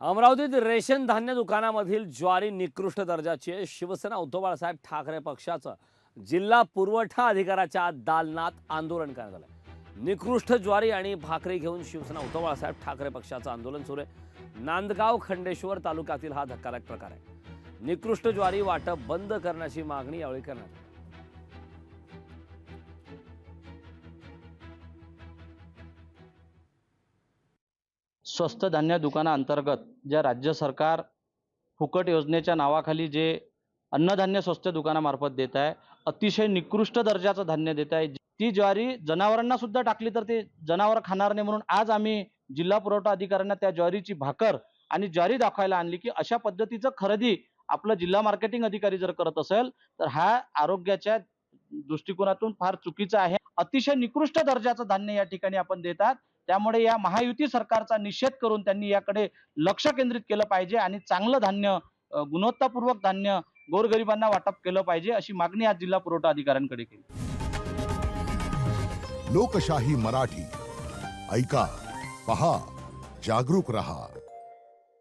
अमरावतीत रेशन धान्य दुकानामधील ज्वारी निकृष्ट दर्जाची आहे. शिवसेना उद्धव बाळासाहेब ठाकरे पक्षाचं जिल्हा पुरवठा अधिकाऱ्याच्या दालनात आंदोलन करण्यात आलं निकृष्ट ज्वारी आणि भाकरी घेऊन शिवसेना उद्धव बाळासाहेब ठाकरे पक्षाचं आंदोलन सुरू आहे नांदगाव खंडेश्वर तालुक्यातील हा धक्कादायक प्रकार आहे निकृष्ट ज्वारी वाटप बंद करण्याची मागणी यावेळी करण्यात आली. स्वस्त धान्य दुकानाअंतर्गत ज्या राज्य सरकार फुकट योजनेच्या नावाखाली जे अन्नधान्य स्वस्त दुकानामार्फत देत आहे अतिशय निकृष्ट दर्जाचं धान्य देत आहे. ती ज्वारी जनावरांना सुद्धा टाकली तर ते जनावर खाणार नाही म्हणून आज आम्ही जिल्हा पुरवठा अधिकाऱ्यांना त्या ज्वारीची भाकर आणि ज्वारी दाखवायला आणली की अशा पद्धतीचं खरेदी आपलं जिल्हा मार्केटिंग अधिकारी जर करत असेल तर हा आरोग्याच्या दृष्टिकोनातून फार चुकीचा आहे. अतिशय निकृष्ट दर्जाचं धान्य या ठिकाणी आपण देतात. त्यामुळे या महायुती सरकारचा निषेध करून त्यांनी याकडे लक्ष केंद्रित केलं पाहिजे आणि चांगलं धान्य गुणवत्तापूर्वक धान्य गोरगरिबांना वाटप केलं पाहिजे अशी मागणी आज जिल्हा पुरवठा अधिकाऱ्यांकडे केली. लोकशाही मराठी. ऐका पहा जागरूक रहा.